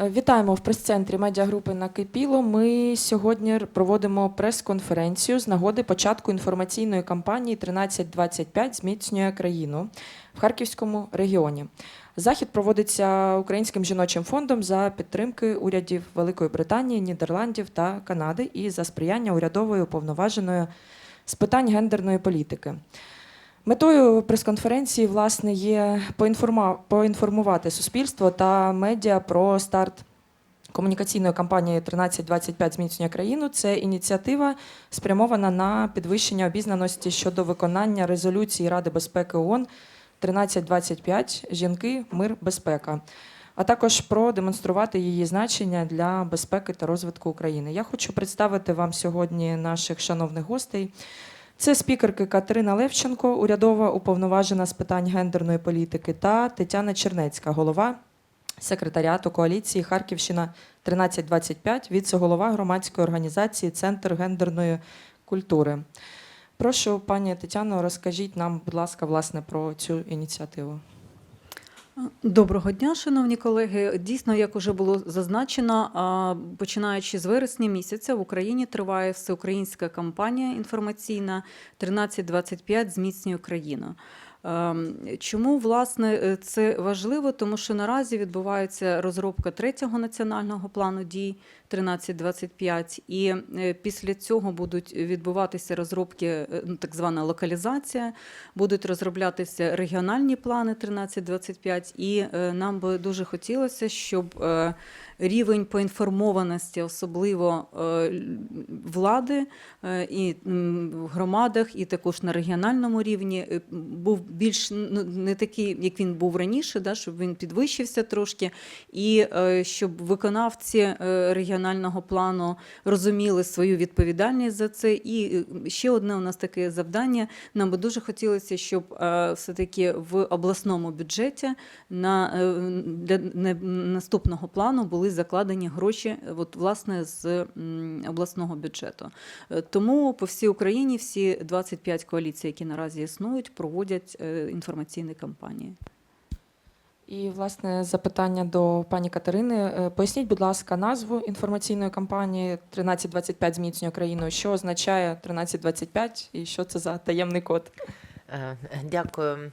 Е, Вітаємо в прес-центрі медіагрупи Накипіло. Ми сьогодні проводимо прес-конференцію з нагоди початку інформаційної кампанії 1325 зміцнює країну в Харківському регіоні. Захід проводиться Українським жіночим фондом за підтримки урядів Великої Британії, Нідерландів та Канади і за сприяння урядової уповноваженої з питань гендерної політики. Метою прес-конференції власне є поінформувати суспільство та медіа про старт комунікаційної кампанії 1325 зміцнює країну. Це ініціатива спрямована на підвищення обізнаності щодо виконання резолюції Ради безпеки ООН 1325 Жінки, мир, безпека. А також продемонструвати її значення для безпеки та розвитку України. Я хочу представити вам сьогодні наших шановних гостей. Це спікерки Катерина Левченко, урядова уповноважена з питань гендерної політики, та Тетяна Чернецька, голова секретаріату коаліції Харківщина 1325, віце-голова громадської організації Центр гендерної культури. Прошу, пані Тетяно, розкажіть нам, будь ласка, власне, про цю ініціативу. Доброго дня, шановні колеги. Дійсно, як уже було зазначено, починаючи з вересня місяця в Україні триває всеукраїнська кампанія інформаційна 1325 зміцнює країну. Ем, Чому власне е, це важливо? Тому що наразі відбувається розробка третього національного плану дій 1325, і е, після цього будуть відбуватися розробки, е, ну, так звана локалізація, будуть розроблятися регіональні плани 1325, і нам би дуже хотілося, щоб рівень поінформованості, особливо е, влади е, і в громадах, і також на регіональному рівні, е, був більш не такий, як він був раніше, да, щоб він підвищився трошки, і щоб виконавці регіонального плану розуміли свою відповідальність за це. І ще одне у нас таке завдання. Нам би дуже хотілося, щоб е, все-таки в обласному бюджеті на для наступного плану були закладені гроші, е, от, власне, з обласного бюджету. Е, Тому по всій Україні всі 25 коаліцій, які наразі існують, проводять е, інформаційні кампанії. І, власне, запитання до пані Катерини. Поясніть, будь ласка, назву інформаційної кампанії 1325 зміцнює країну. Що означає 1325 і що це за таємний код? Дякую.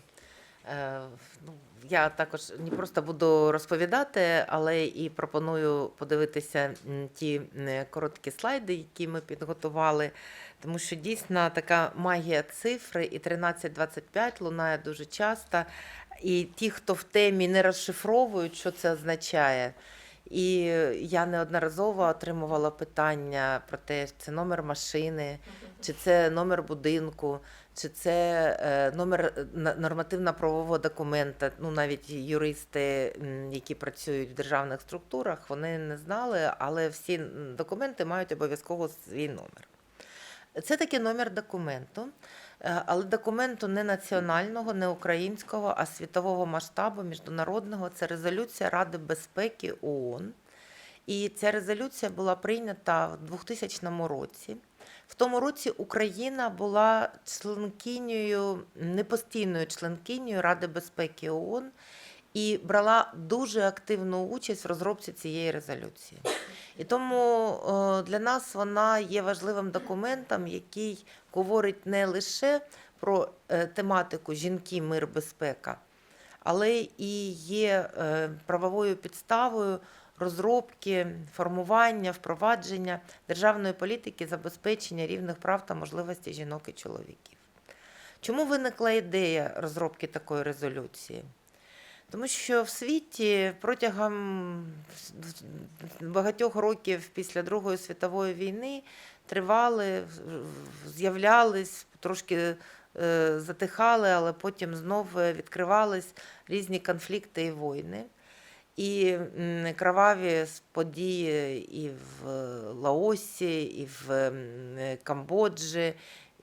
Ну, Я також не просто буду розповідати, але і пропоную подивитися ті короткі слайди, які ми підготували. Тому що дійсно така магія цифри і 1325 лунає дуже часто. І ті, хто в темі не розшифровують, що це означає. І я неодноразово отримувала питання про те, це номер машини, чи це номер будинку, чи це е, номер е, нормативно-правового документа. Ну, навіть юристи, які працюють в державних структурах, вони не знали, але всі документи мають обов'язково свій номер. Це таки номер документу, е, але документу не національного, не українського, а світового масштабу, міжнародного. Це резолюція Ради безпеки ООН. І ця резолюція була прийнята в 2000 році. В тому році Україна була членкинею, непостійною членкинею Ради безпеки ООН і брала дуже активну участь в розробці цієї резолюції. І тому е, для нас вона є важливим документом, який говорить не лише про е, тематику жінки, мир, безпека, але і є е, правовою підставою розробки, формування, впровадження державної політики забезпечення рівних прав та можливостей жінок і чоловіків. Чому виникла ідея розробки такої резолюції? Тому що в світі протягом багатьох років після Другої світової війни тривали, з'являлись, трошки е, затихали, але потім знов відкривались різні конфлікти і війни. І кроваві події і в Лаосі, і в Камбоджі,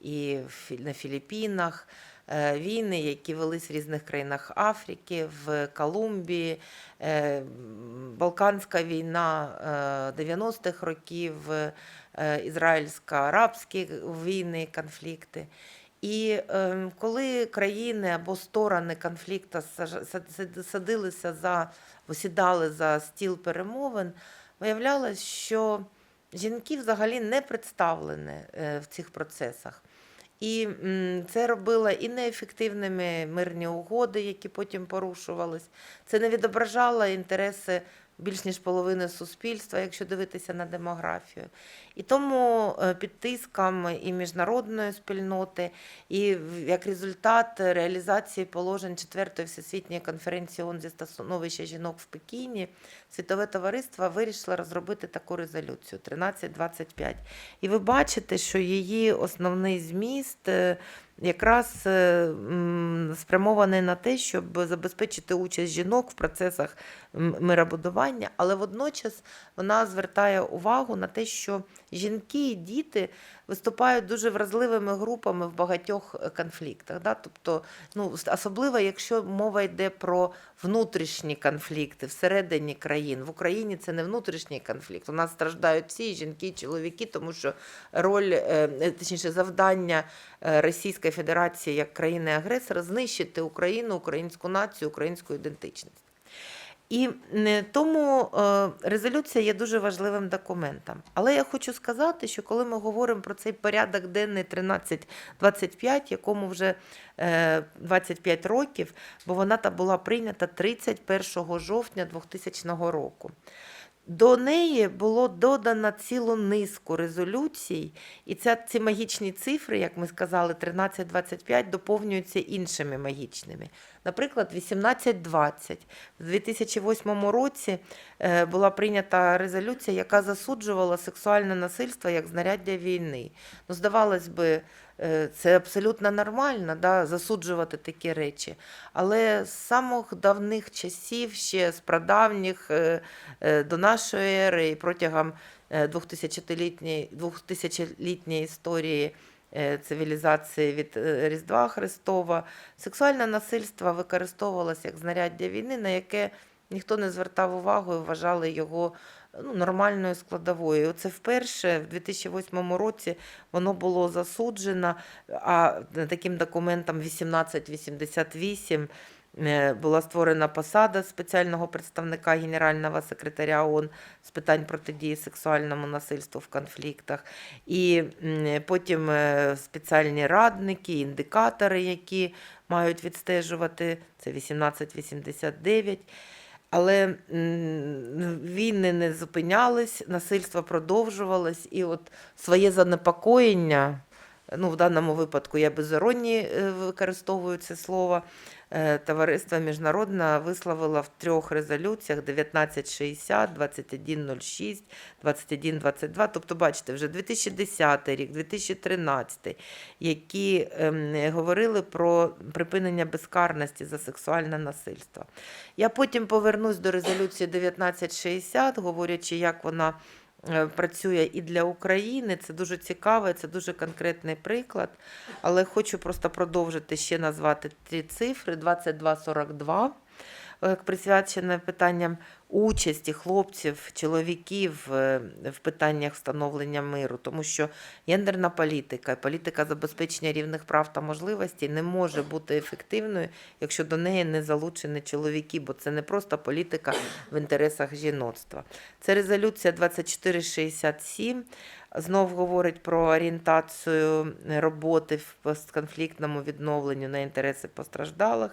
і на Філіппінах. Е, Війни, які велись в різних країнах Африки, в Колумбії, е, Балканська війна е, 90-х років, е, ізраїльсько-арабські війни, конфлікти. І е, коли країни або сторони конфлікту садилися за осідали за стіл перемовин, виявлялось, що жінки взагалі не представлені е, в цих процесах. І це робило і неефективними мирні угоди, які потім порушувались. Це не відображало інтереси більш ніж половини суспільства, якщо дивитися на демографію. І тому е, під тиском і міжнародної спільноти, і як результат реалізації положень 4-ї всесвітньої конференції ООН зі становища жінок в Пекіні, світове товариство вирішило розробити таку резолюцію 1325. І ви бачите, що її основний зміст е, якраз е, спрямований на те, щоб забезпечити участь жінок в процесах миробудування, але водночас вона звертає увагу на те, що жінки і діти виступають дуже вразливими групами в багатьох е, конфліктах. Да? Тобто, ну, особливо якщо мова йде про внутрішні конфлікти всередині країн. В Україні це не внутрішній конфлікт. У нас страждають всі жінки, чоловіки, тому що роль, е, е, точніше, завдання Російської Федерації як країни-агресора знищити Україну, українську націю, українську ідентичність. І е, тому е, резолюція є дуже важливим документом. Але я хочу сказати, що коли ми говоримо про цей порядок денний 1325, якому вже е, 25 років, бо вона та була прийнята 31 жовтня 2000 року. До неї було додано цілу низку резолюцій, і ця, ці магічні цифри, як ми сказали, 1325, доповнюються іншими магічними. Наприклад, 1820. В 2008 році е, була прийнята резолюція, яка засуджувала сексуальне насильство як знаряддя війни. Ну, здавалось би, е, це абсолютно нормально да, засуджувати такі речі. Але з самих давних часів, ще з прадавніх е, до нашої ери і протягом е, 2000-літньої 2000-літньої історії цивілізації від е, Різдва Христова, сексуальне насильство використовувалося як знаряддя війни, на яке ніхто не звертав увагу і вважали його ну, нормальною складовою. Це вперше в 2008 році воно було засуджено, а таким документом 1888 е, була створена посада спеціального представника генерального секретаря ООН з питань протидії сексуальному насильству в конфліктах. І потім е, спеціальні радники, індикатори, які мають відстежувати, це 1889. Але війни не зупинялись, насильство продовжувалось, і от своє занепокоєння, ну в даному випадку я без іронії е, використовую це слово, е, товариство міжнародне висловило в трьох резолюціях 1960, 2106, 2122. Тобто, бачите, вже 2010 рік, 2013, які ем, говорили про припинення безкарності за сексуальне насильство. Я потім повернусь до резолюції 1960, говорячи, як вона працює і для України. Це дуже цікаво, це дуже конкретний приклад. Але хочу просто продовжити ще назвати ті цифри: 2242. Е, Присвячене питанням участі хлопців, чоловіків е, в питаннях встановлення миру, тому що гендерна політика, і політика забезпечення рівних прав та можливостей не може бути ефективною, якщо до неї не залучені чоловіки, бо це не просто політика в інтересах жіноцтва. Це резолюція 2467. Знов говорить про орієнтацію роботи в постконфліктному відновленню на інтереси постраждалих.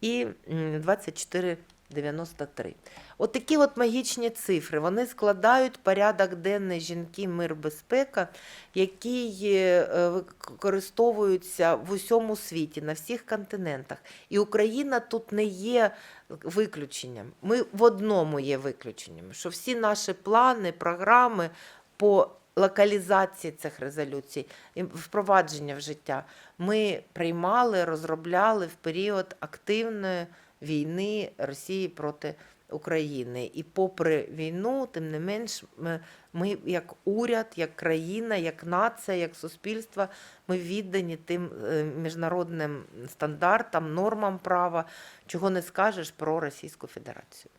І м, 2493. От такі от магічні цифри. Вони складають порядок денний жінки, мир, безпека, який е, використовується в усьому світі, на всіх континентах. І Україна тут не є виключенням. Ми в одному є виключенням, що всі наші плани, програми по локалізації цих резолюцій, і впровадження в життя ми приймали, розробляли в період активної війни Росії проти України. І попри війну, тим не менш, ми, ми як уряд, як країна, як нація, як суспільство, ми віддані тим е, міжнародним стандартам, нормам права, чого не скажеш про Російську Федерацію.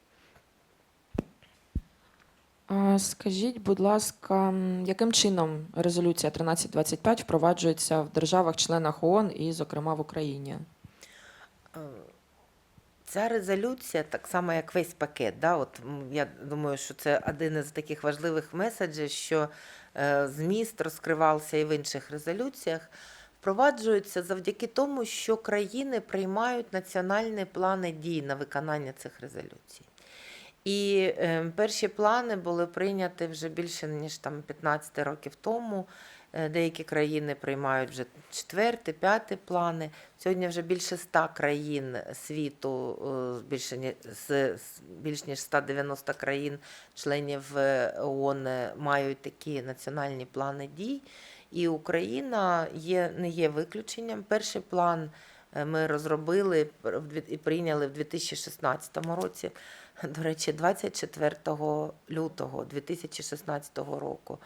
Скажіть, будь ласка, яким чином резолюція 1325 впроваджується в державах-членах ООН і, зокрема, в Україні? Е, ця резолюція, так само як весь пакет, да, от я думаю, що це один із таких важливих меседжів, що е, зміст розкривався і в інших резолюціях, впроваджується завдяки тому, що країни приймають національні плани дій на виконання цих резолюцій. І е, перші плани були прийняті вже більше ніж там 15 років тому. Е, Деякі країни приймають вже четверті, п'яті плани. Сьогодні вже більше 100 країн світу, е, більше ні- з з більш ніж 190 країн, членів е, ООН, мають такі національні плани дій. І Україна є, не є виключенням. Перший план ми розробили і прийняли в 2016 році. До речі, 24 лютого 2016 року.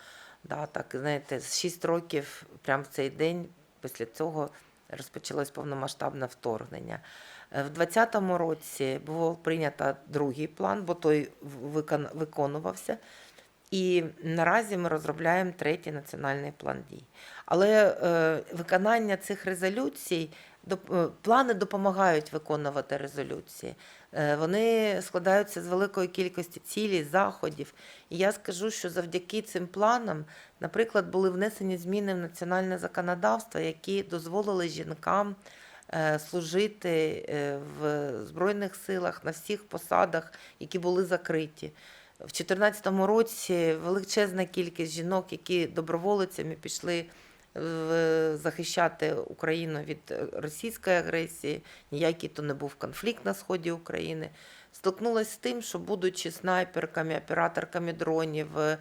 Да, так, знаєте, з 6 років, прямо в цей день, після цього розпочалось повномасштабне вторгнення. Е, В 2020 році був прийнято другий план, бо той виконувався. І наразі ми розробляємо третій національний план дій. Але е, виконання цих резолюцій, плани допомагають виконувати резолюції. Е, вони складаються з великої кількості цілей, заходів. І я скажу, що завдяки цим планам, наприклад, були внесені зміни в національне законодавство, які дозволили жінкам е, служити е, в Збройних силах на всіх посадах, які були закриті. В 2014 році величезна кількість жінок, які доброволицями пішли захищати Україну від е, російської агресії, ніякий то не був конфлікт на сході України. Столкнулася з тим, що будучи снайперками, операторками дронів, е,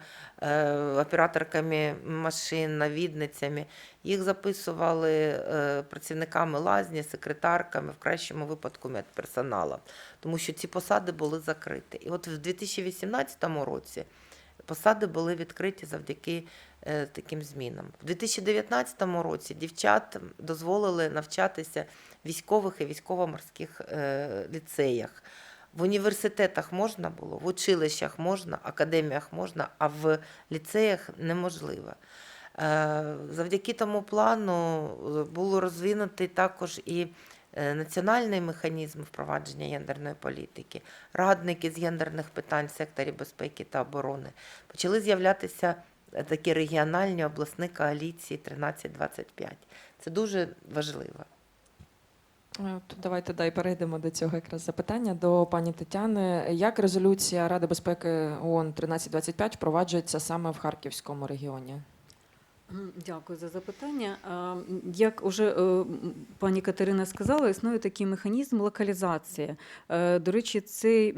операторками машин, навідницями, їх записували е, працівниками лазні, секретарками, в кращому випадку медперсоналом, тому що ці посади були закриті. І от в 2018 році посади були відкриті завдяки таким змінам. У 2019 році дівчат дозволили навчатися в військових і військово-морських е, ліцеях. В університетах можна було, в училищах можна, академіях можна, а в ліцеях неможливо. Е, Завдяки тому плану е, було розвинутий також і е, національний механізм впровадження гендерної політики, радники з гендерних питань в секторі безпеки та оборони. Почали з'являтися е, такі регіональні обласні коаліції 1325. Це дуже важливо. Е, давайте дай перейдемо до цього якраз запитання до пані Тетяни. Як резолюція Ради безпеки ООН 1325 впроваджується саме в Харківському регіоні? Дякую за запитання. Як уже е, пані Катерина сказала, існує такий механізм локалізації. Е, До речі, цей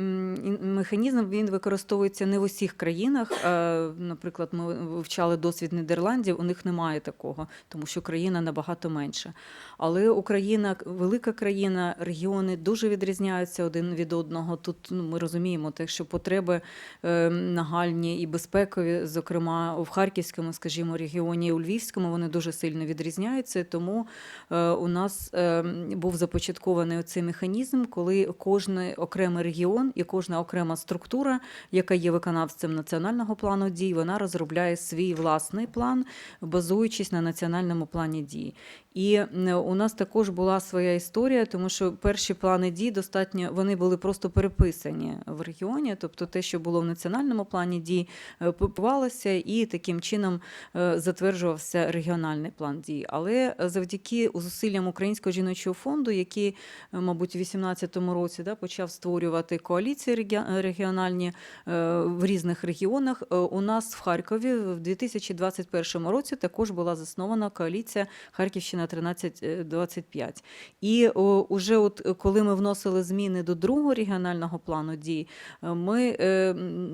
механізм він використовується не в усіх країнах. Е, Наприклад, ми вивчали досвід Нідерландів, у них немає такого, тому що країна набагато менша. Але Україна велика країна, регіони дуже відрізняються один від одного. Тут ну, ми розуміємо, те, що потреби е, нагальні і безпекові, зокрема в Харківському, скажімо, регіоні і у Львівському, вони дуже сильно відрізняються. Тому е, у нас е, був започаткований цей механізм, коли кожен окремий регіон і кожна окрема структура, яка є виконавцем національного плану дій, вона розробляє свій власний план, базуючись на національному плані дій. І у нас також була своя історія, тому що перші плани дій достатньо вони були просто переписані в регіоні, тобто те, що було в національному плані дій, е, публікувалося і таким чином е, затверджувався регіональний план дій. Але завдяки зусиллям Українського жіночого фонду, який, е, мабуть, у 2018 році да, почав створювати коаліції регіональні е, в різних регіонах, е, у нас в Харкові в 2021 році також була заснована коаліція Харківщина 1325. І уже от коли ми вносили зміни до другого регіонального плану дій, ми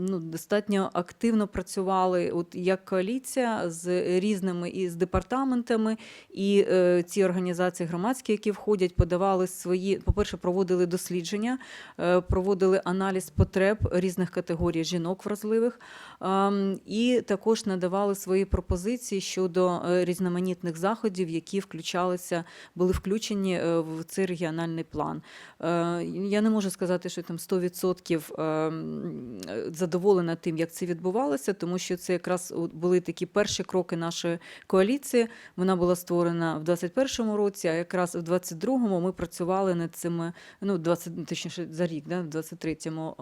ну, достатньо активно працювали от як коаліція з різними і з департаментами, і е, ці організації громадські, які входять, подавали свої, по-перше, проводили дослідження, е, проводили аналіз потреб різних категорій жінок вразливих, ам, і також надавали свої пропозиції щодо е, різноманітних заходів, які включалися, були включені е, в цей регіональний план. Е, Я не можу сказати, що там 100% ем, задоволена тим, як це відбувалося, тому що це якраз були такі перші кроки нашої. Нашої коаліції. Вона була створена в 21-му році, а якраз в 22-му ми працювали над цими, ну, 20, точніше, за рік, да, в 23-му,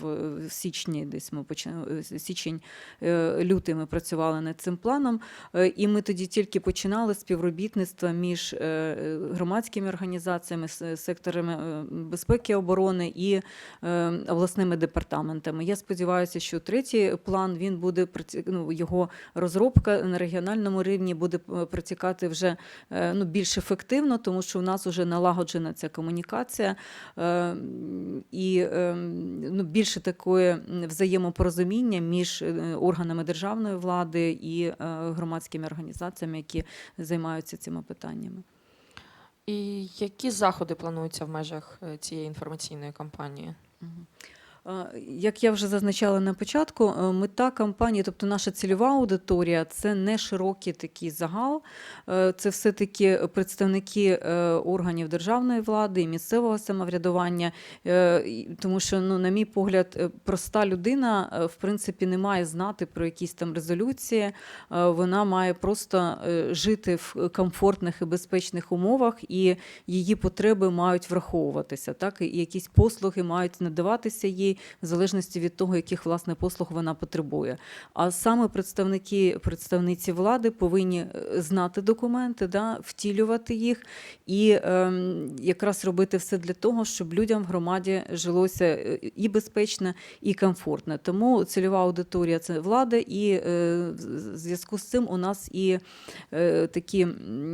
в, січні десь ми почали, січень, е, лютий ми працювали над цим планом. Е, І ми тоді тільки починали співробітництво між е, е, громадськими організаціями, секторами е, безпеки оборони і е, обласними департаментами. Я сподіваюся, що третій план він буде ну, його розробка на регіональному рівні буде е, протікати вже е, ну, більш ефективно, тому що у нас вже налагоджена ця комунікація е, і ну, більше такої взаємопорозуміння між органами державної влади і громадськими організаціями, які займаються цими питаннями. І які заходи плануються в межах цієї інформаційної кампанії? Як я вже зазначала на початку, е, мета кампанії, тобто наша цільова аудиторія, це не широкий такий загал, е, це все-таки представники е, органів державної влади і місцевого самоврядування, тому що, ну, на мій погляд, проста людина, в принципі, не має знати про якісь там резолюції, вона має просто жити в комфортних і безпечних умовах, і її потреби мають враховуватися, так? І якісь послуги мають надаватися їй в залежності від того, яких власне послуг вона потребує. А саме представники представниці влади повинні е, знати документи, да, втілювати їх і ем, якраз робити все для того, щоб людям в громаді жилося е, і безпечно, і комфортно. Тому цільова аудиторія це влада, і е, в зв'язку з цим у нас і е, такі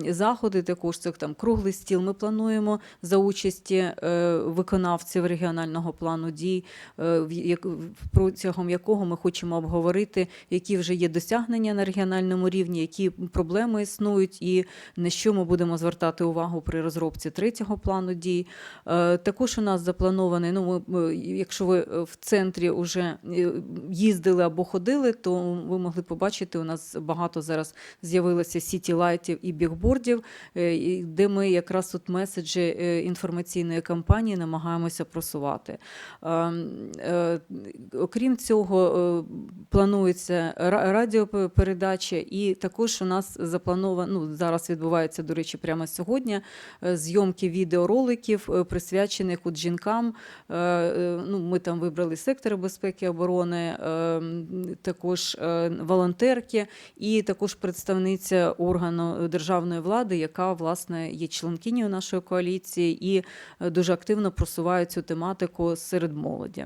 заходи, також це там круглий стіл. Ми плануємо за участі е, виконавців регіонального плану дій, е, протягом якого ми хочемо обговорити, які вже є досягнення на регіональному рівні, які проблеми існують, і на що ми будемо звертати увагу при розробці третього плану дій. Е, Також у нас запланований. Ну, ми, якщо ви е, в центрі вже їздили або ходили, то ви могли побачити, у нас багато зараз з'явилося сіті лайтів і бігбордів, е, де ми якраз тут меседжі е, інформаційної кампанії намагаємося просувати. Е, Окрім цього, е, планується ра- радіопередача, і також у нас заплановано, ну, зараз відбувається, до речі, прямо сьогодні, е, зйомки відеороликів, присвячених от жінкам. Ну, ми там вибрали сектор безпеки оборони, також волонтерки, і також представниця органу державної влади, яка власне є членкинею нашої коаліції і дуже активно просуває цю тематику серед молоді.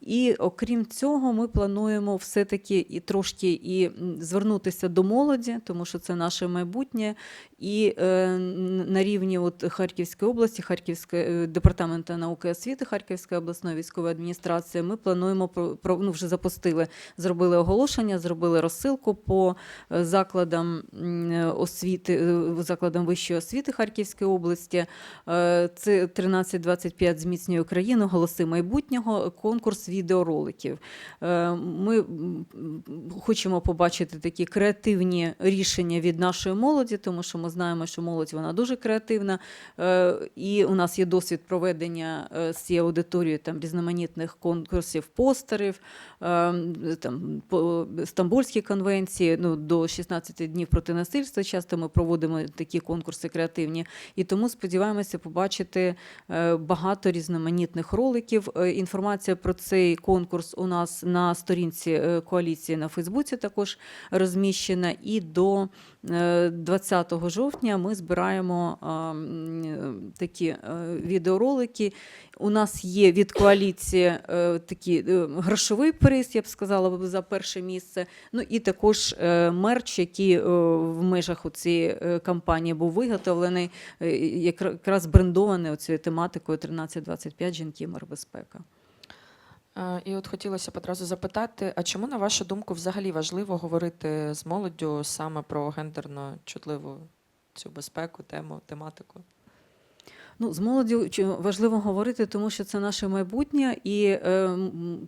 І окрім цього, ми плануємо все-таки і трошки і звернутися до молоді, тому що це наше майбутнє. І е, на рівні от Харківської області, Харківської е, департаменту науки і освіти, Харківської обласної військової адміністрації, ми плануємо ну, вже запустили, зробили оголошення, зробили розсилку по е, закладам освіти, закладам вищої освіти Харківської області. Це 1325 зміцнює Україну, голоси майбутнього, конкурс відеороликів. Е, Ми хочемо побачити такі креативні рішення від нашої молоді, тому що ми знаємо, що молодь вона дуже креативна. Е, І у нас є досвід проведення е, з цією аудиторією там різноманітних конкурсів, постерів, там Стамбульській конвенції, ну до 16 днів проти насильства. Часто ми проводимо такі конкурси креативні, і тому сподіваємося побачити багато різноманітних роликів. Е, Інформація про цей конкурс у нас на сторінці е, коаліції на Фейсбуці також розміщена. І до е, 20 жовтня ми збираємо е, такі е, відеоролики. У нас є від коаліції е, такий е, грошовий приз, я б сказала, за перше місце. Ну і також е, мерч, який е, в межах цієї е, кампанії був виготовлений, е, якраз брендований цією тематикою 1325 жінки мир безпека. Е, І от хотілося б одразу запитати: а чому, на вашу думку, взагалі важливо говорити з молоддю саме про гендерно чутливу цю безпеку, тему, тематику? Ну, з молоддю важливо говорити, тому що це наше майбутнє, і е,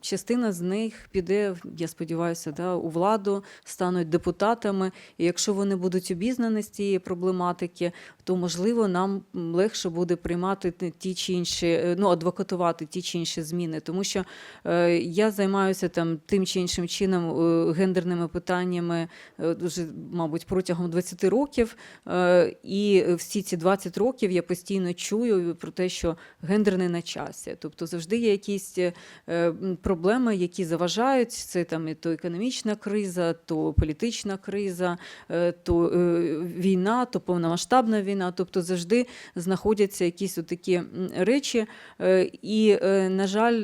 частина з них піде, я сподіваюся, да, у владу, стануть депутатами. І якщо вони будуть обізнані з цієї проблематики, то можливо нам легше буде приймати ті- чи інші, е, ну, адвокатувати ті чи інші зміни. Тому що е, я займаюся там тим чи іншим чином е, гендерними питаннями е, дуже, мабуть, протягом 20 років. Е, І всі ці 20 років я постійно чую про те, що гендер не на часі. Тобто завжди є якісь е, проблеми, які заважають. Це там і то економічна криза, то політична криза, е, то е, війна, то повномасштабна війна. Тобто завжди знаходяться якісь такі речі. І, на жаль,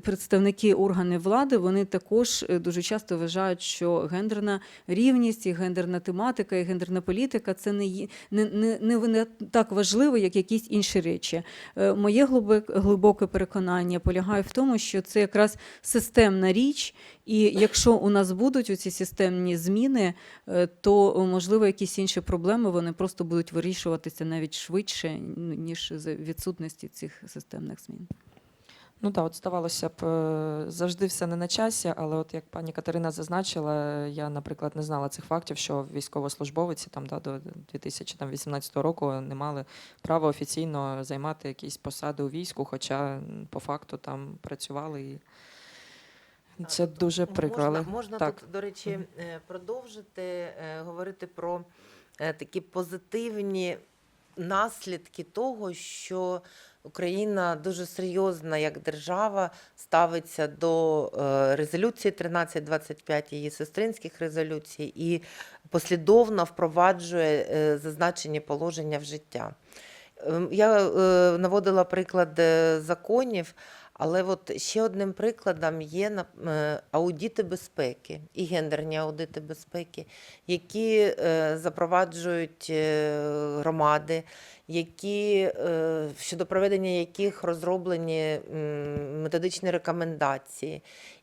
представники органів влади вони також дуже часто вважають, що гендерна рівність, і гендерна тематика, і гендерна політика це не, не, не, не так важливо, як якісь інші речі. Е, Моє глибоке переконання полягає в тому, що це якраз системна річ, і якщо у нас будуть оці системні зміни, е, то можливо якісь інші проблеми вони просто будуть вирішуватися навіть швидше, ну, ніж за відсутності цих системних змін. Ну так, от здавалося б, е, завжди все не на часі, але от як пані Катерина зазначила, я, наприклад, не знала цих фактів, що військовослужбовиці там да, до 2018 року не мали права офіційно займати якісь посади у війську, хоча по факту там працювали і це Тут дуже прикро. Можна, можна так. тут, до речі, е, продовжити е, говорити про такі позитивні наслідки того, що Україна дуже серйозно як держава ставиться до е, резолюції 1325, її сестринських резолюцій, і послідовно впроваджує е, зазначені положення в життя. Ем, Я е, наводила приклад законів, але от ще одним прикладом є е, аудити безпеки і гендерні аудити безпеки, які е, запроваджують е, громади, які, щодо проведення яких розроблені методичні рекомендації,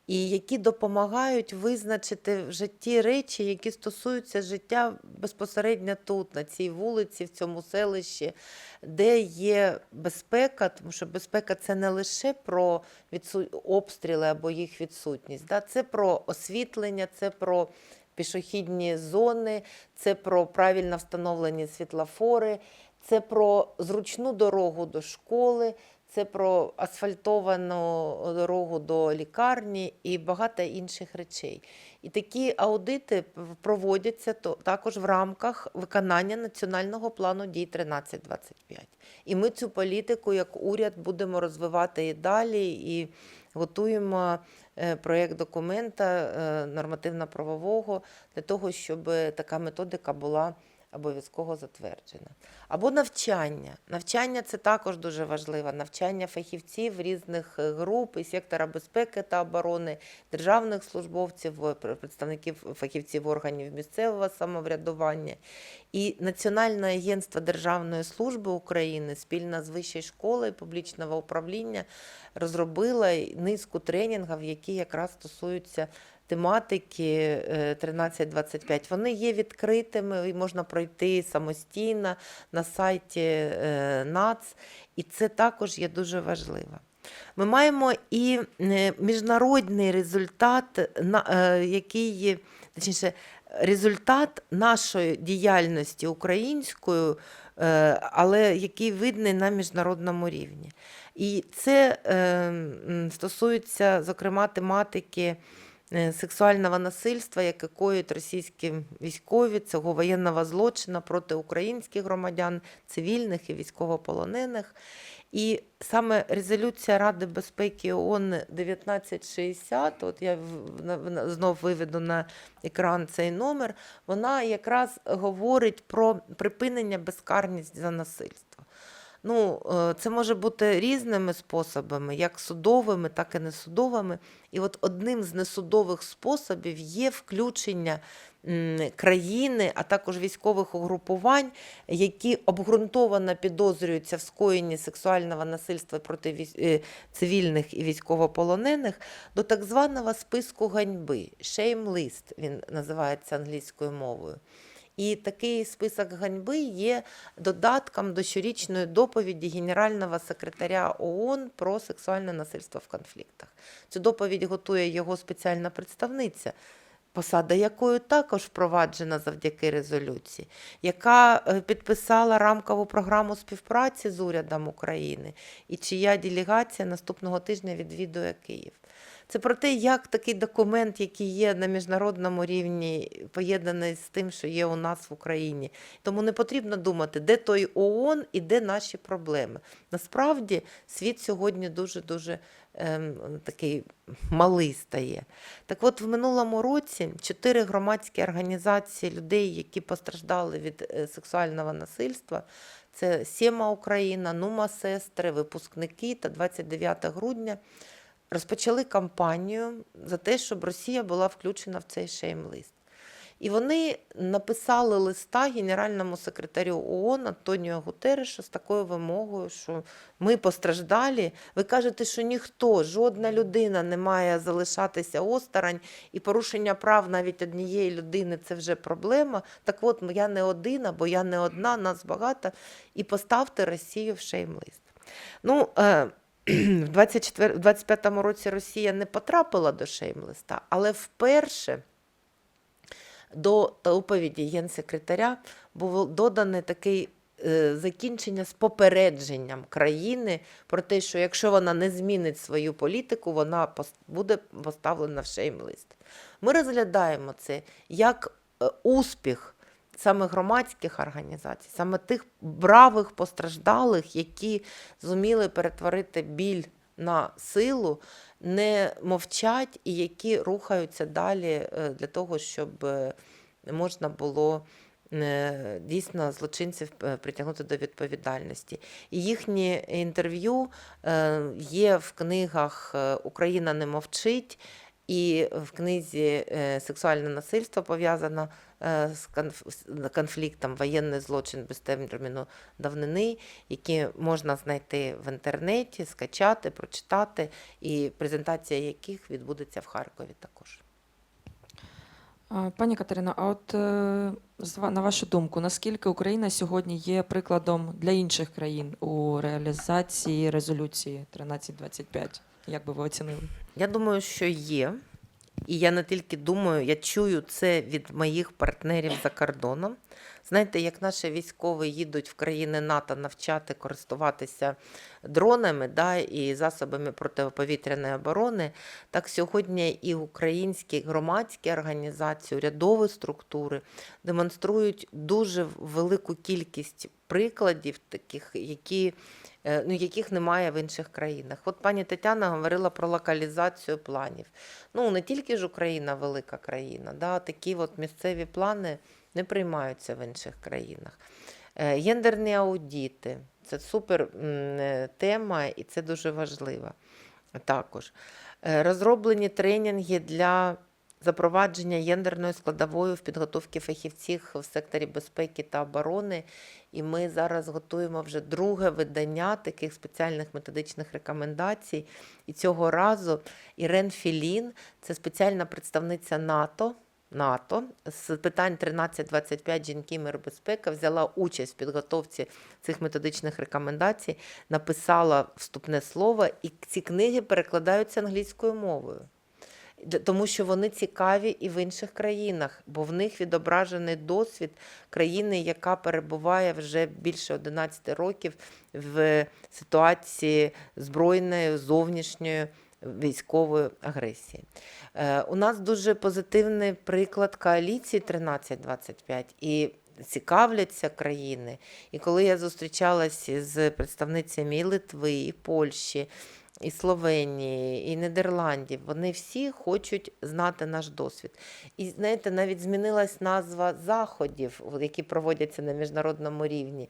і які допомагають визначити в житті речі, які стосуються життя безпосередньо тут, на цій вулиці, в цьому селищі, де є безпека, тому що безпека це не лише про відсу... обстріли або їх відсутність, да? це про освітлення, це про пішохідні зони, це про правильно встановлені світлофори, це про зручну дорогу до школи, це про асфальтовану дорогу до лікарні і багато інших речей. І такі аудити проводяться також в рамках виконання національного плану дій 1325. І ми цю політику як уряд будемо розвивати і далі, і готуємо е, проєкт документа е, нормативно-правового для того, щоб така методика була обов'язково затверджена. Або навчання. Навчання це також дуже важливо. Навчання фахівців різних е, груп і сектора безпеки та оборони, державних службовців, е, представників фахівців органів місцевого самоврядування. І Національне агентство Державної служби України спільно з Вищою школою публічного управління розробила низку тренінгів, які якраз стосуються тематики е, 1325. Вони є відкритими і можна пройти самостійно на сайті е, НАЦ, і це також є дуже важливо. Ми маємо і е, міжнародний результат, е, який точніше, результат нашої діяльності українською, е, але який видний на міжнародному рівні. І це е, стосується, зокрема, тематики е, сексуального насильства, яке коють російські військові, цього воєнного злочину проти українських громадян, цивільних і військовополонених. І саме резолюція Ради безпеки ООН 1960, от я знов виведу на екран цей номер, вона якраз говорить про припинення безкарність за насильство. Ну, е, це може бути різними способами, як судовими, так і несудовими. І от одним з несудових способів є включення країни, а також військових угрупувань, які обґрунтовано підозрюються в скоєнні сексуального насильства проти е, цивільних і військовополонених, до так званого списку ганьби. Shame list, він називається англійською мовою. І такий список ганьби є додатком до щорічної доповіді Генерального секретаря ООН про сексуальне насильство в конфліктах. Цю доповідь готує його спеціальна представниця. Посада якою також впроваджена завдяки резолюції, яка е, підписала рамкову програму співпраці з урядом України, і чия делегація наступного тижня відвідує Київ. Це про те, як такий документ, який є на міжнародному рівні, поєднаний з тим, що є у нас в Україні. Тому не потрібно думати, де той ООН і де наші проблеми. Насправді світ сьогодні дуже-дуже ем, такий малий стає. Так от, в минулому році чотири громадські організації людей, які постраждали від е, сексуального насильства, це Сєма Україна, Нума Сестри, випускники та 29 грудня розпочали кампанію за те, щоб Росія була включена в цей шейм-лист. І вони написали листа генеральному секретарю ООН Антоніо Гутерешу з такою вимогою, що ми постраждалі. Ви кажете, що ніхто, жодна людина не має залишатися осторонь, і порушення прав навіть однієї людини це вже проблема. Так от я не один, або я не одна, нас багато, і поставте Росію в шейм-лист. Ну, е, в 25-му році Росія не потрапила до шейм-листа, але вперше до доповіді генсекретаря було додане такий е, закінчення з попередженням країни про те, що якщо вона не змінить свою політику, вона буде поставлена в шейм-лист. Ми розглядаємо це як е, успіх саме громадських організацій, саме тих бравих постраждалих, які зуміли перетворити біль на силу, не мовчать і які рухаються далі е, для того, щоб е, можна було е, дійсно злочинців притягнути до відповідальності. І їхні інтерв'ю є в книгах Україна не мовчить. І в книзі Сексуальне насильство пов'язано з конф- конфліктом воєнний злочин без терміну давнини, які можна знайти в інтернеті, скачати, прочитати, і презентація яких відбудеться в Харкові також. Пані Катерино, а от е, на вашу думку, наскільки Україна сьогодні є прикладом для інших країн у реалізації резолюції 1325? Як би ви оцінили? Я думаю, що є. І я не тільки думаю, я чую це від моїх партнерів за кордоном. Знаєте, як наші військові їдуть в країни НАТО навчати користуватися дронами да, і засобами протиповітряної оборони, так сьогодні і українські громадські організації, урядові структури демонструють дуже велику кількість прикладів, таких, які ну, яких немає в інших країнах. От пані Тетяна говорила про локалізацію планів. Ну, не тільки ж Україна велика країна, да, такі от місцеві плани не приймаються в інших країнах. Е, Гендерні аудіти це супер е, тема, і це дуже важливо також. Е, Розроблені тренінги для запровадження гендерної складової в підготовці фахівців в секторі безпеки та оборони. І ми зараз готуємо вже друге видання таких спеціальних методичних рекомендацій. І цього разу Ірен Філін, це спеціальна представниця НАТО. НАТО з питань 1325 жінки, мир, безпека взяла участь в підготовці цих методичних рекомендацій, написала вступне слово, і ці книги перекладаються англійською мовою. Тому що вони цікаві і в інших країнах, бо в них відображений досвід країни, яка перебуває вже більше 11 років в ситуації збройної, зовнішньої військової агресії. Е, У нас дуже позитивний приклад коаліції 1325 і цікавляться країни. І коли я зустрічалася з представницями і Литви, і Польщі, і Словенії, і Нідерландів, вони всі хочуть знати наш досвід. І знаєте, навіть змінилась назва заходів, які проводяться на міжнародному рівні.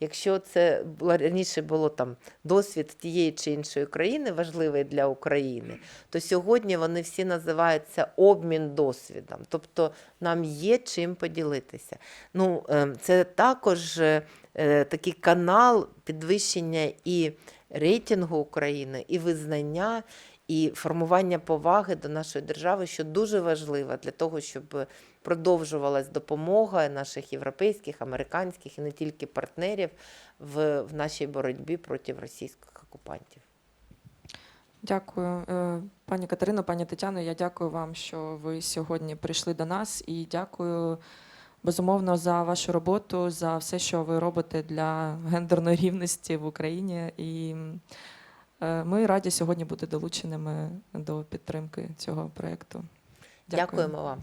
Якщо це раніше було там досвід тієї чи іншої країни, важливий для України, то сьогодні вони всі називаються обмін досвідом. Тобто нам є чим поділитися. Ну, е, це також е, такий канал підвищення і рейтингу України, і визнання, і формування поваги до нашої держави, що дуже важливо для того, щоб продовжувалась допомога наших європейських, американських і не тільки партнерів в, в нашій боротьбі проти російських окупантів. Дякую, Е, пані Катерино, пані Тетяно. Я дякую вам, що ви сьогодні прийшли до нас, і дякую безумовно за вашу роботу, за все, що ви робите для гендерної рівності в Україні. І е, ми раді сьогодні бути долученими до підтримки цього проєкту. Дякуємо вам.